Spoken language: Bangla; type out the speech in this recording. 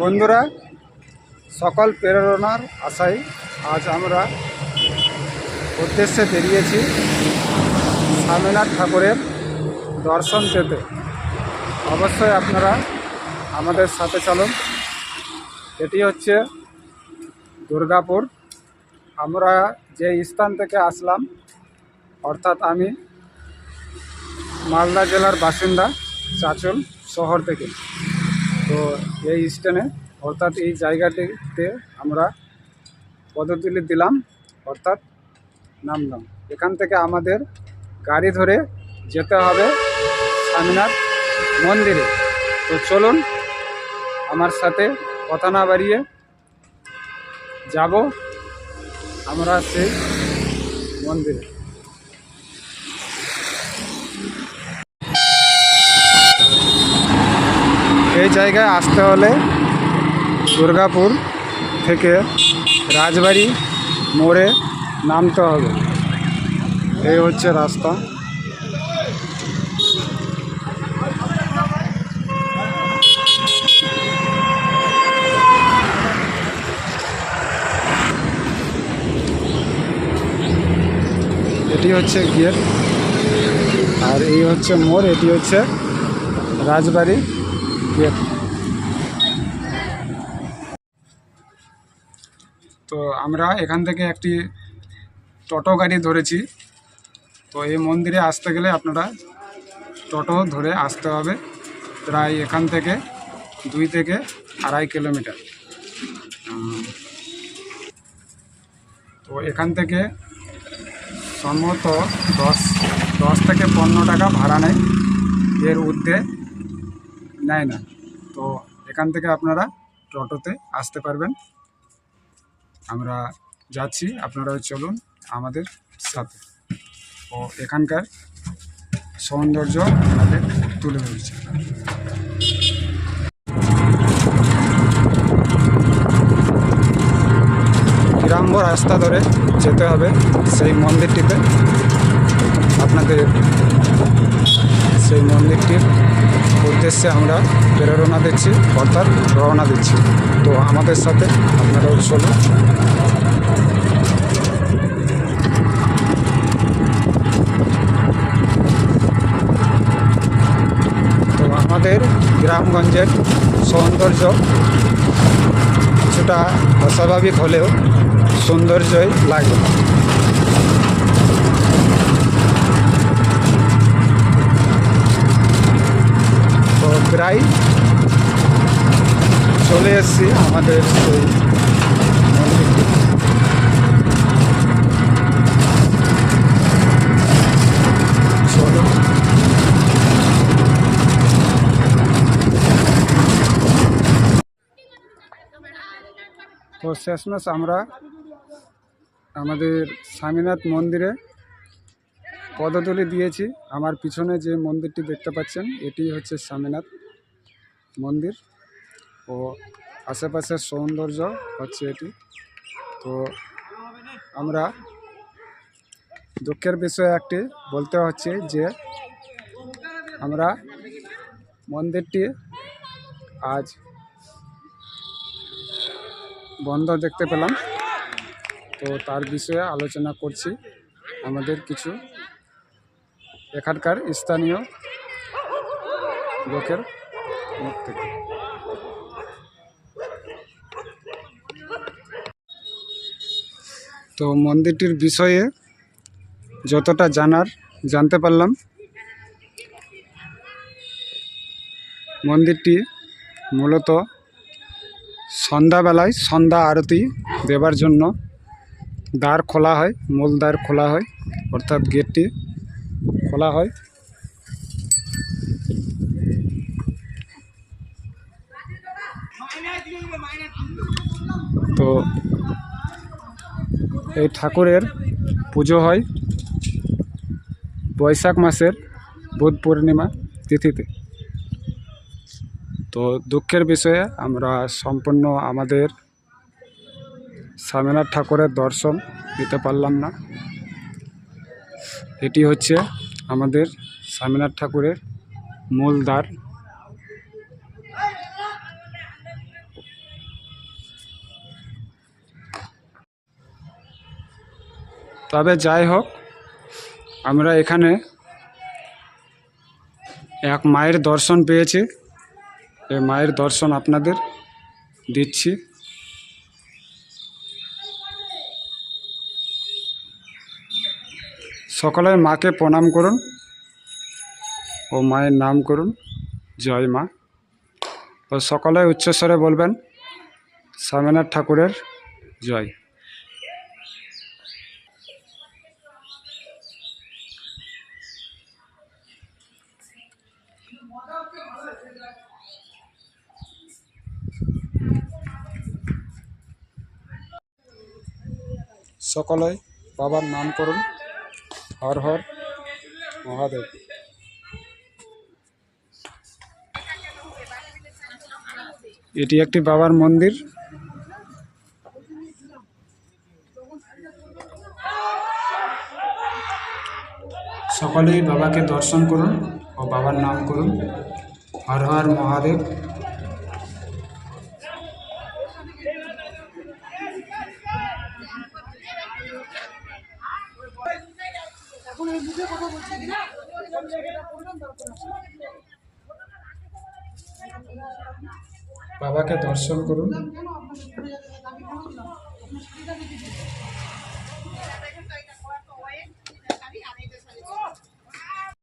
বন্ধুরা, সকল প্রেরণার আশায় আজ আমরা উদ্দেশ্যে বেরিয়েছি স্বামীনাথ ঠাকুরের দর্শন পেতে। অবশ্যই আপনারা আমাদের সাথে চলুন। এটি হচ্ছে দুর্গাপুর। আমরা যে স্থান থেকে আসলাম, অর্থাৎ আমি মালদা জেলার বাসিন্দা চাচল শহর থেকে। তো এই স্ট্যান্ডে, অর্থাৎ এই জায়গাটিতে আমরা পদতুলি দিলাম, অর্থাৎ নামলাম। এখান থেকে আমাদের গাড়ি ধরে যেতে হবে স্বামীনাথ মন্দিরে। তো চলুন, আমার সাথে কথা না বাড়িয়ে যাব আমরা সেই মন্দিরে। এই জায়গায় আসতে হলে দুর্গাপুর থেকে রাজবাড়ি মোড়ে নামতে হবে। এই হচ্ছে রাস্তা। এটি হচ্ছে গেট। আর এই হচ্ছে মোড়, এটি হচ্ছে রাজবাড়ি তো আমরা এখান থেকে একটি টোটো গাড়ি ধরেছি। তো এই মন্দিরে আসতে গেলে আপনারা টোটো ধরে আসতে হবে প্রায় এখান থেকে দুই থেকে আড়াই কিলোমিটার। তো এখান থেকে সম্ভবত দশ দশ থেকে পনেরো টাকা ভাড়া নেয়। এর ঊর্ধ্বে নেয় না। তো এখান থেকে আপনারা টোটোতে আসতে পারবেন। আমরা যাচ্ছি, আপনারা চলুন আমাদের সাথে। ও এখানকার সৌন্দর্য আপনাদের তুলে ধরছি। গ্রাম্য রাস্তা ধরে যেতে হবে সেই মন্দিরটিতে। আপনাদের সেই মন্দিরটির উদ্দেশ্যে আমরা প্রেরণা দিচ্ছি, অর্থাৎ রওনা দিচ্ছি। তো আমাদের সাথে আপনারাও চলুন। তো আমাদের গ্রামগঞ্জের সৌন্দর্য কিছুটা অস্বাভাবিক হলেও সৌন্দর্যই লাগে তো প্রায় চলে এসেছি আমাদের তো শেষমেশ আমরা আমাদের স্বামীনাথ মন্দিরে পদতুলি দিয়েছি। আমার পিছনে যে মন্দিরটি দেখতে পাচ্ছেন, এটি হচ্ছে স্বামীনাথ। মন্দির ও আশেপাশের সৌন্দর্য হচ্ছে এটি। তো আমরা দুঃখের বিষয় একটি বলতে হচ্ছে যে আমরা মন্দিরটি আজ বন্ধ দেখতে পেলাম। তো তার বিষয়ে আলোচনা করছি। আমাদের কিছু এখানকার স্থানীয় লোকের তো মন্দিরটির বিষয়ে যতটা জানার, জানতে পারলাম। মন্দিরটি মূলত সন্ধ্যাবেলায় সন্ধ্যা আরতি দেবার জন্য দ্বার খোলা হয়, মূল দ্বার খোলা হয়, অর্থাৎ গেটটি খোলা হয়। তো এই ঠাকুরের পুজো হয় বৈশাখ মাসের বুধ পূর্ণিমা তিথিতে। তো দুঃখের বিষয়ে আমরা সম্পূর্ণ আমাদের স্বামীনাথ ঠাকুরের দর্শন দিতে পারলাম না। এটি হচ্ছে আমাদের স্বামীনাথ ঠাকুরের মূল দ্বার। তবে যাই হোক, আমরা এখানে এক মায়ের দর্শন পেয়েছি। এই মায়ের দর্শন আপনাদের দিচ্ছি। সকলে মাকে প্রণাম করুন ও মায়ের নাম করুন, জয় মা। ও সকলে উচ্চস্বরে বলবেন, স্বামীনাথ ঠাকুরের জয়। সকলে বাবার নাম করুন। হর হর মহাদেব। এটি একটি বাবার মন্দির। সকলেই বাবাকে দর্শন করুন ও বাবার নাম করুন। হর হর মহাদেব। বাবাকে দর্শন করুন।